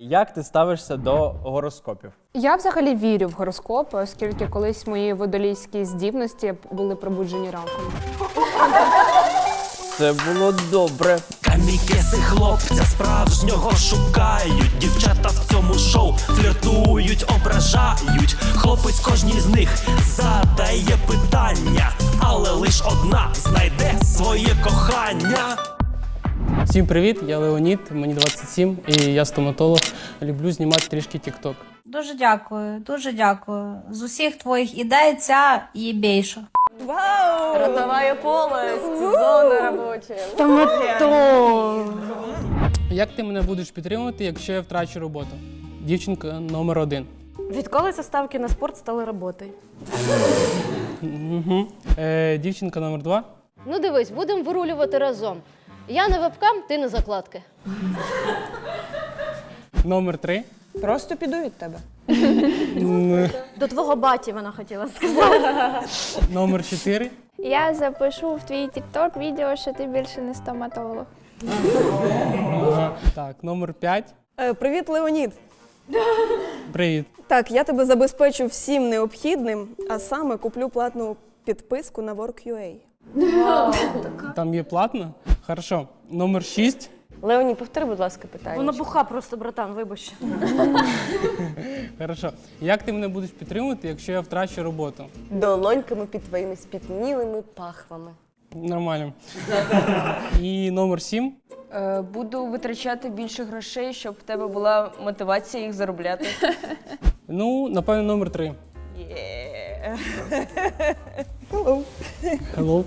Як ти ставишся до гороскопів? Я взагалі вірю в гороскопи, оскільки колись мої водолійські здібності були пробуджені раком. Це було добре. Камікеси хлопця справжнього шукають. Дівчата в цьому шоу фліртують, ображають. Хлопець кожній з них задає питання, але лиш одна знайде своє кохання. Всім привіт, я Леонід, мені 27 і я стоматолог. Люблю знімати трішки TikTok. Дуже дякую, дуже дякую. З усіх твоїх ідей ця є більша. Ротовая полость, зона робочая. Як ти мене будеш підтримувати, якщо я втрачу роботу? Дівчинка номер один. Відколи це ставки на спорт стали роботою? Е, дівчинка номер два. Ну дивись, будемо вирулювати разом. Я на вебкам, ти на закладки. Номер три. Просто піду від тебе. До твого баті вона хотіла сказати. Номер чотири. Я запишу в твій TikTok відео, що ти більше не стоматолог. Так, номер п'ять. Е, Привіт, Леонід. Привіт. Так, я тебе забезпечу всім необхідним, а саме куплю платну підписку на Work.ua. Там є платно? Хорошо. Номер шість. Леоні, повтори, будь ласка, питання. Вона буха просто, братан, вибач. Хорошо. Як ти мене будеш підтримувати, якщо я втрачу роботу? Долоньками під твоїми спітнілими пахвами. Нормально. І номер сім. Е, Буду витрачати більше грошей, щоб в тебе була мотивація їх заробляти. Ну, напевно, номер три. Hello. Hello.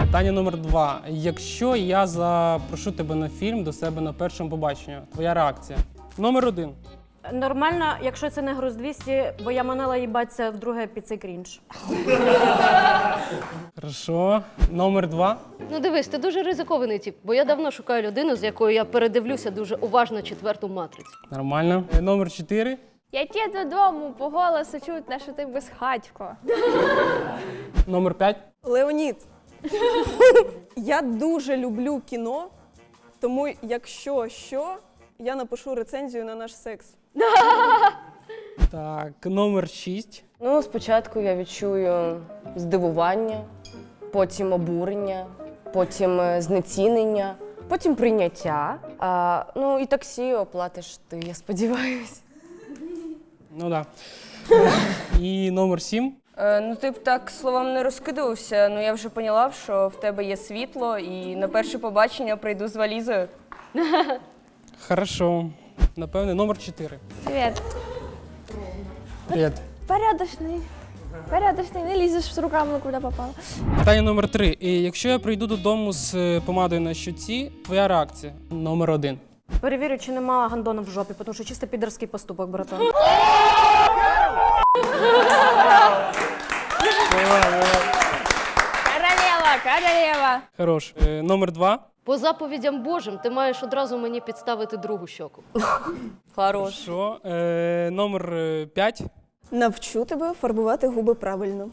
Питання номер два. Якщо я запрошу тебе на фільм до себе на першому побаченні, твоя реакція? Номер один. Нормально, якщо це не груз 200, бо я манила їбатися вдруге під цей крінж. Хорошо. Номер два. Ну дивись, ти дуже ризикований тип, бо я давно шукаю людину, з якою я передивлюся дуже уважно четверту матрицю. Нормально. Е, Номер чотири. Я додому по голосу чутно, що ти безхатько. Номер п'ять. Леонід. я дуже люблю кіно, тому якщо що, я напишу рецензію на наш секс. Так, номер шість. Ну, спочатку я відчую здивування, потім обурення, потім е, знецінення, потім прийняття. А, ну і таксі оплатиш ти, я сподіваюся. Ну да. І номер сім. Е, ну, ти б так словом не розкидувався, ну я вже поняла, що в тебе є світло, і на перше побачення прийду з валізою. Хорошо. Напевне, номер чотири. Привіт. Привіт. Порядочний. Порядочний, не лізеш з руками, куди попало. Питання номер три. І якщо я прийду додому з е, помадою на щоці, твоя реакція? Номер один. Перевірю, чи нема гандона в жопі, тому що чисто підерський поступок, братан. Королева. Хорош. Е, номер два. По заповідям Божим ти маєш одразу мені підставити другу щоку. Хорош. Що? Е, номер е, п'ять. Навчу тебе фарбувати губи правильно.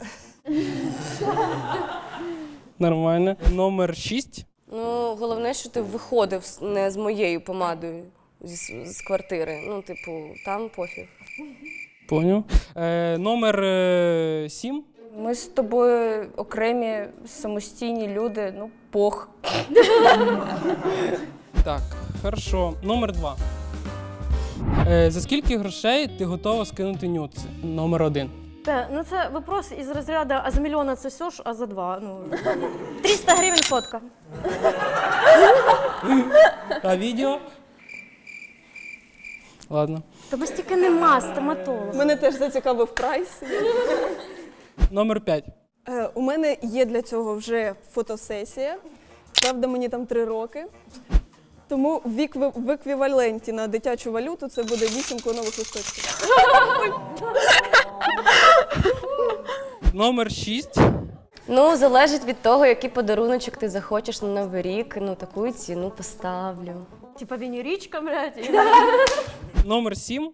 Нормально. Номер шість. Ну, головне, що ти виходив з- не з моєю помадою зі с- з квартири. Ну, типу, там пофіг. Поняв. Е, номер е, сім. Ми з тобою окремі самостійні люди, ну, пох. Так, хорошо. Номер два. Е, за скільки грошей ти готова скинути нюци? Номер один. Та, ну це вопрос із розряду, а за мільйона це все ж, а за два. Ну, 300 гривень фотка. А відео? Ладно. Тобі стільки нема, стоматолог. Мене теж зацікавив прайс. Номер 5. Е, у мене є для цього вже фотосесія. Правда, мені там три роки. Тому вік в еквіваленті на дитячу валюту це буде вісім нових листочків. Номер 6. Ну, залежить від того, який подаруночок ти захочеш на Новий рік. Ну, таку ціну поставлю. Типа він річка, блядь. Номер 7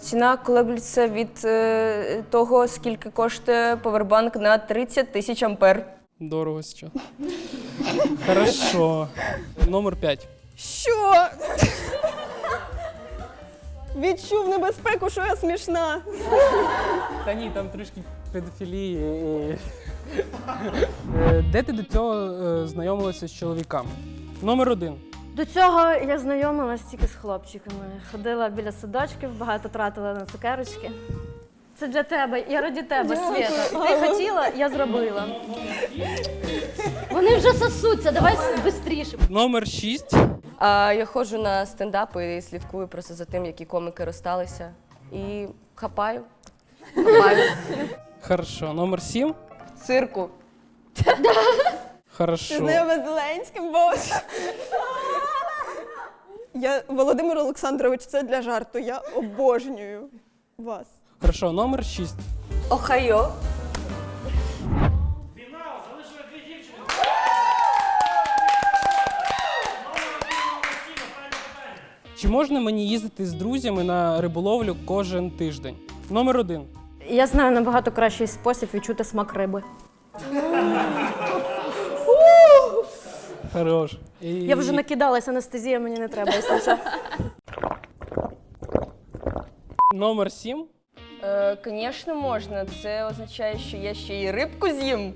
ціна колеблеться від е, того, скільки коштує повербанк на 30 тисяч ампер. Дорого сейчас. Хорошо. Номер п'ять. Що? відчув небезпеку, що я смішна. Та ні, там трішки педофілії. Е, Де ти до цього е, знайомилася з чоловіками? Номер один. До цього я знайомилась тільки з хлопчиками. Ходила біля садочків, багато тратила на цукерочки. Це для тебе, я раді тебе, Свята. Ти хотіла, я зробила. Вони вже сосуться, давай швидше. Номер шість. А я ходжу на стендапи і слідкую просто за тим, які коміки розсталися. І хапаю. Хапаю. Хорошо. Номер сім. В цирку. Хорошо. Знайома з Зеленським, боже. Я, Володимир Олександрович, це для жарту. Я обожнюю вас. Хорошо. Номер шість. Охайо. Чи можна мені їздити з друзями на риболовлю кожен тиждень? Номер один. Я знаю набагато кращий спосіб відчути смак риби. Хорош. І... Я вже накидалась, анестезія мені не треба, якщо що. Номер сім. Е, Звісно, можна. Це означає, що я ще й рибку з'їм.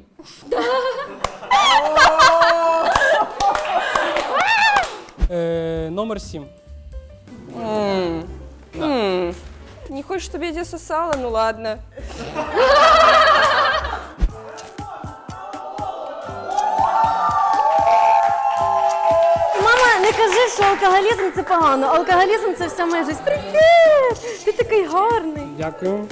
Е, номер сім. Не хочеш, щоб я тебе сосала? Ну ладно. Алкоголізм це погано. Алкоголізм це вся моя життя. Привіт! Ти такий гарний. Дякую.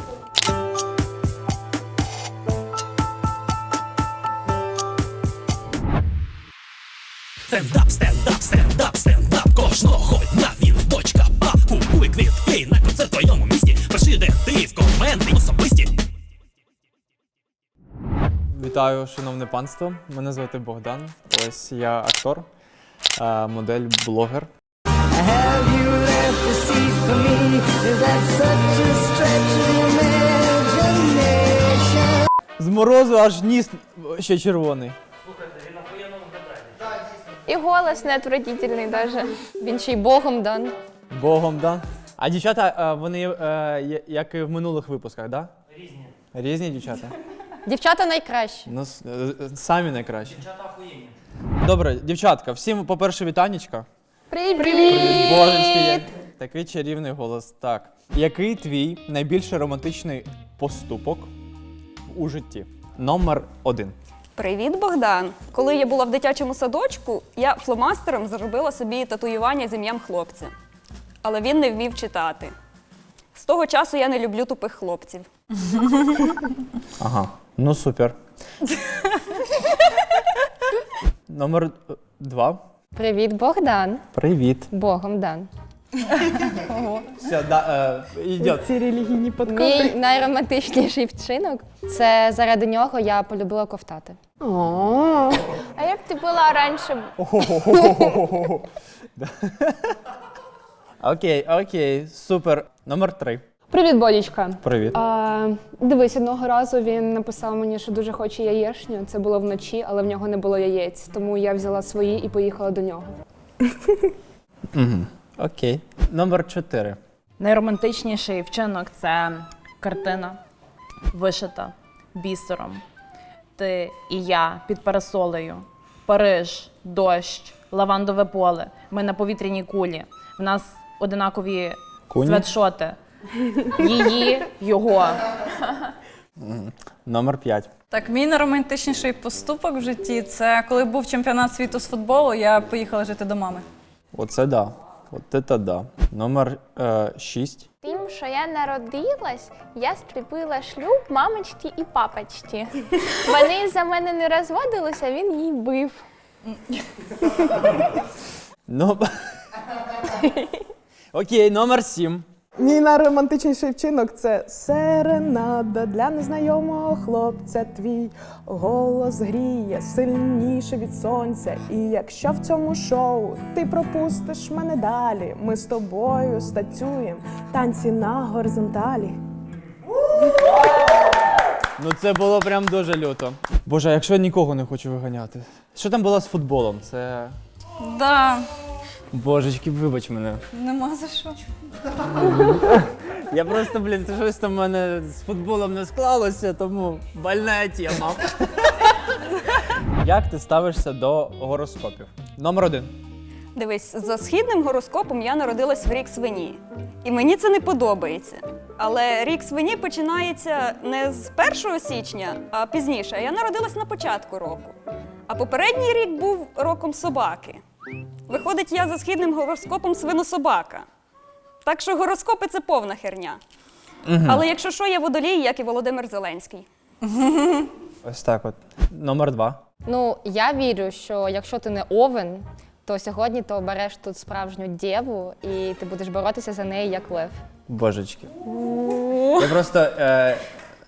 Стендап, стендап, стендап, стендап кожного дня він точка А Купуй квітки на концерт в твоєму місті Пиши, де ти в коменти особисті Вітаю, шановне панство. Мене звати Богдан. Ось я актор, е, модель, блогер. З морозу аж ніс ще червоний. І голос не отвратительний даже. Він ще й Богом дан. Богом, да? А дівчата, е, вони е, як і в минулих випусках, да? Різні. Різні дівчата? Дівчата найкращі. Ну, с- е, е, самі найкращі. Дівчата охуєнні. Добре, дівчатка, всім, по-перше, вітанечка. Привіт! Божечки, як... такий чарівний голос. Так. Який твій найбільш романтичний поступок у житті? Номер один. Привіт, Богдан! Коли я була в дитячому садочку, я фломастером зробила собі татуювання з ім'ям хлопця. Але він не вмів читати. З того часу я не люблю тупих хлопців. Ага. Ну супер. Номер е, два. Привіт, Богдан. Привіт. Богом дан. Все, да, е, йдет. Мій найромантичніший вчинок це заради нього я полюбила ковтати. А як ти була раніше? Окей, окей, супер. Номер три. Привіт, Бодічка. Привіт. А, дивись, одного разу він написав мені, що дуже хоче яєчню. Це було вночі, але в нього не було яєць. Тому я взяла свої і поїхала до нього. Окей. Номер чотири. Найромантичніший вчинок це картина, вишита бісером. Ти і я під парасолею. Париж, дощ, лавандове поле. Ми на повітряній кулі. В нас одинакові Куні? светшоти. Її, його. Номер п'ять. Так, мій найромантичніший поступок в житті це коли був чемпіонат світу з футболу, я поїхала жити до мами. Оце да. От це да. Номер е, шість. Тим, що я народилась, я скріпила шлюб мамочці і папочці. Вони за мене не розводилися, він їй бив. Ну. Окей, номер сім. Мій найромантичніший вчинок це серенада для незнайомого хлопця. Твій голос гріє сильніше від сонця. І якщо в цьому шоу ти пропустиш мене далі, ми з тобою стацюємо танці на горизонталі. Ну це було прям дуже люто. Боже, а якщо я нікого не хочу виганяти. Що там було з футболом? Це. Да. Божечки, вибач мене. Нема за що. Я просто, блін, це щось там в мене з футболом не склалося, тому больна тема. Як ти ставишся до гороскопів? Номер один. Дивись, за східним гороскопом я народилась в рік свині. І мені це не подобається. Але рік свині починається не з 1 січня, а пізніше. Я народилась на початку року. А попередній рік був роком собаки. Виходить, я за східним гороскопом свинособака. Так що гороскопи це повна херня. Але якщо що, я водолій, як і Володимир Зеленський. Ось так от. Номер два. Ну, я вірю, що якщо ти не овен, то сьогодні ти обереш тут справжню дєву і ти будеш боротися за неї як лев. Божечки. Я просто, е,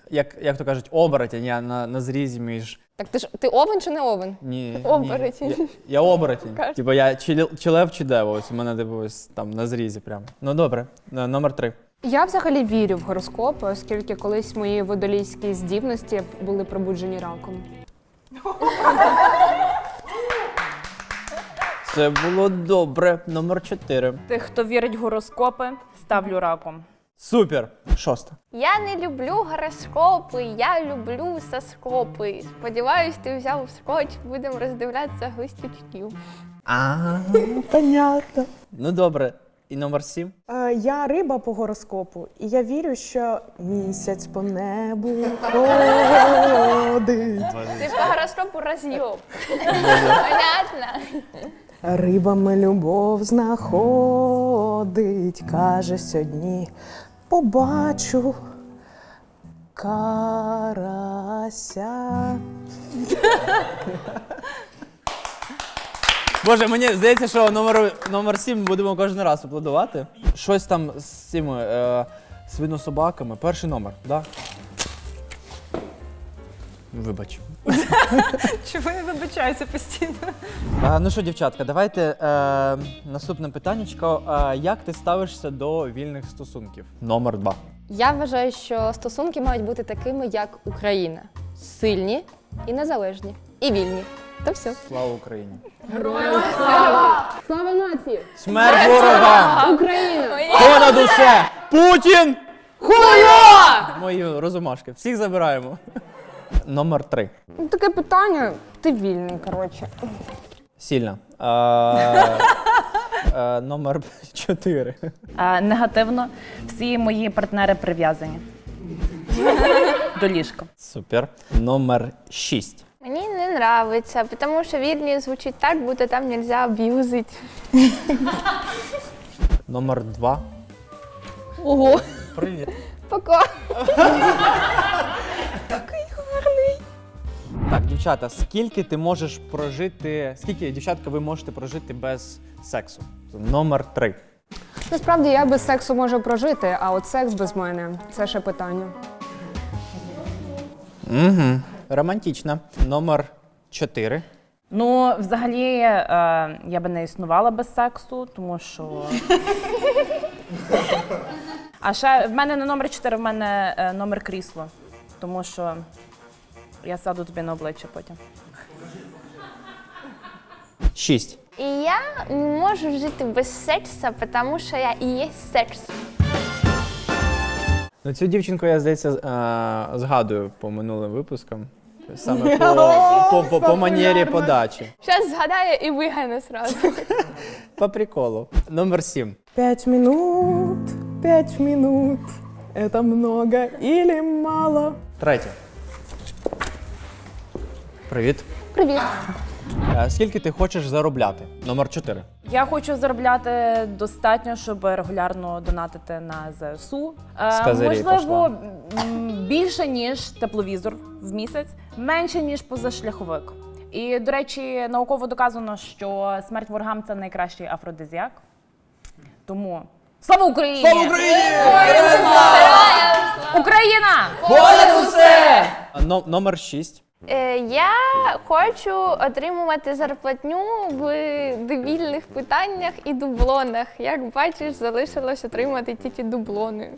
як, як то кажуть, оборотень, я на, на зрізі між. Так ти ж ти овен чи не овен? Ні. Оборотень. Ні. Я, я оборотень. Кажеш. Типа я чи, лев- чи лев, чи дева. Ось у мене типу ось там на зрізі прямо. Ну добре. Е, Номер три. Я взагалі вірю в гороскопи, оскільки колись мої водолійські здібності були пробуджені раком. Це було добре. Номер чотири. Тих, хто вірить в гороскопи, ставлю раком. Супер. Шоста. Я не люблю гороскопи, я люблю соскопи. Сподіваюсь, ти взяв скотч, будемо роздивлятися глистючків. А, понятно. Ну добре. І номер сім. Е, Я риба по гороскопу, і я вірю, що місяць по небу ходить. Ти по гороскопу роз'єб. Понятно? Рибами любов знаходить, каже сьогодні побачу карася. Боже, мені здається, що номер, номер 7 будемо кожен раз аплодувати. Щось там з цими е, свинособаками. Перший номер, так? Да? Вибач. Чому я вибачаюся постійно? А, ну що, дівчатка, давайте е, наступне питаннячко. Е, як ти ставишся до вільних стосунків? Номер два. Я вважаю, що стосунки мають бути такими, як Україна: сильні і незалежні, і вільні. То все. Слава Україні! Слава нації! Смерть ворогам! Україна! Понад усе! Путін! Хуя! Мої розумашки. Всіх забираємо. Номер три. Ну, Таке питання. Ти вільний, коротше. Сильно. Е, е, номер чотири. А, негативно. Всі мої партнери прив'язані. До ліжка. Супер. Номер шість. Мені не нравиться, тому що вільні звучить так, будто там нельзя аб'юзити. Номер два. Ого. Привіт. Пока. Так, дівчата, скільки ти можеш прожити? Скільки дівчатка ви можете прожити без сексу? Номер три. Насправді я без сексу можу прожити, а от секс без мене це ще питання. Угу. Романтично. Номер чотири. Ну, взагалі, е, я би не існувала без сексу, тому що. А ще в мене не номер 4, в мене е, номер крісло. Тому що я сяду тобі на обличчя потім. Шість. І я не можу жити без сексу, тому що я і є секс. Ну, цю дівчинку я, здається, з- згадую по минулим випускам. Саме по, по, по, по манері подачі. Зараз згадаю і вигане сразу. По приколу. Номер сім. Пять минут, пять минут. Это много или мало? Третє. Привіт. Привіт. Е, Скільки ти хочеш заробляти? Номер чотири. Я хочу заробляти достатньо, щоб регулярно донатити на ЗСУ. Е, З можливо, більше ніж тепловізор в місяць, менше ніж позашляховик. І до речі, науково доказано, що смерть ворогам це найкращий афродизіак. Тому слава Україні! Слава Україні! Україна! Понад усе! Но, номер шість. Е, я хочу отримувати зарплатню в дебільних питаннях і дублонах. Як бачиш, залишилось отримати тільки дублони.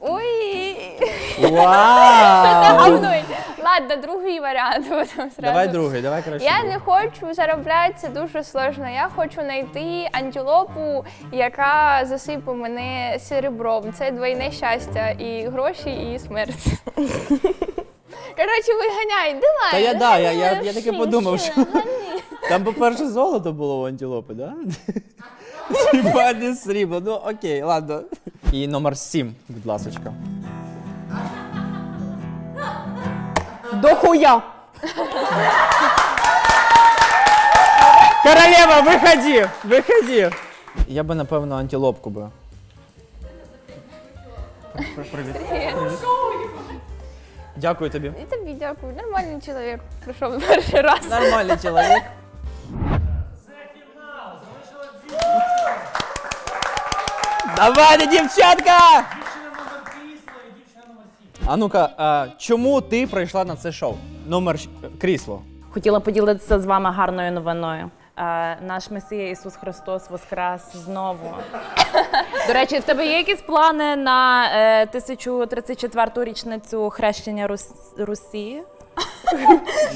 Ой. Вау! Гавнуй. Ладно, другий варіант. потім зразу. Давай другий, давай краще. Я другий. не хочу заробляти, це дуже сложно. Я хочу знайти антилопу, яка засипе мене серебром. Це двойне щастя, і гроші, і смерть. Коротше, виганяй, давай. Та я да, я, я, я таки подумав, що там, по-перше, золото було у антилопи, да? Хіба не срібло. Ну окей, ладно. І номер сім, будь ласочка. Дохуя! Королева, виходи! Виходи! Я би, напевно, антилопку би. Привіт. Дякую тобі. І тобі дякую. Нормальний чоловік. Прийшов перший раз. Нормальний чоловік. Давайте, дівчатка! А ну-ка, а, чому ти прийшла на це шоу? Номер щ- крісло. Хотіла поділитися з вами гарною новиною. Е, Наш Месія Ісус Христос воскрес знову. До речі, в тебе є якісь плани на е, 1034-ту річницю хрещення Рус- Русі?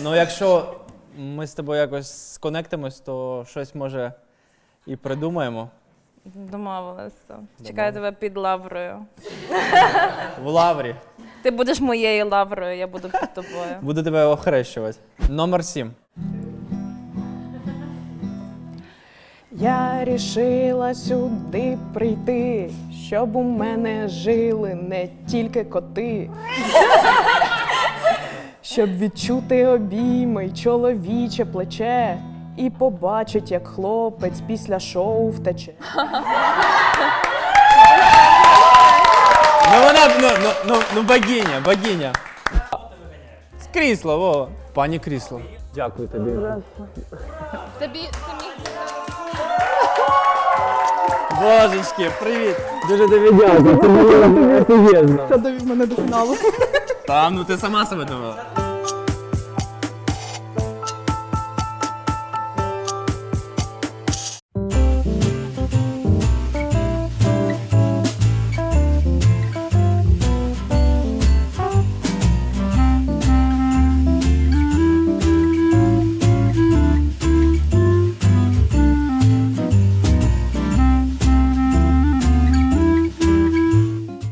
Ну, якщо ми з тобою якось сконектимось, то щось може і придумаємо. Домовилися. Чекаю тебе під лаврою. В лаврі. Ти будеш моєю лаврою, я буду під тобою. Буду тебе охрещувати. Номер сім. Я рішила сюди прийти, щоб у мене жили не тільки коти. Щоб відчути обійми й чоловіче плече і побачить, як хлопець після шоу втече. Ну вона ну, ну, ну, ну богиня, богиня. З крісла, Вова. Пані крісло. Дякую тобі. Тобі, тобі. Божечки, привіт. Дуже тобі дякую. Це мене до фіналу. Та ну ти сама себе довела.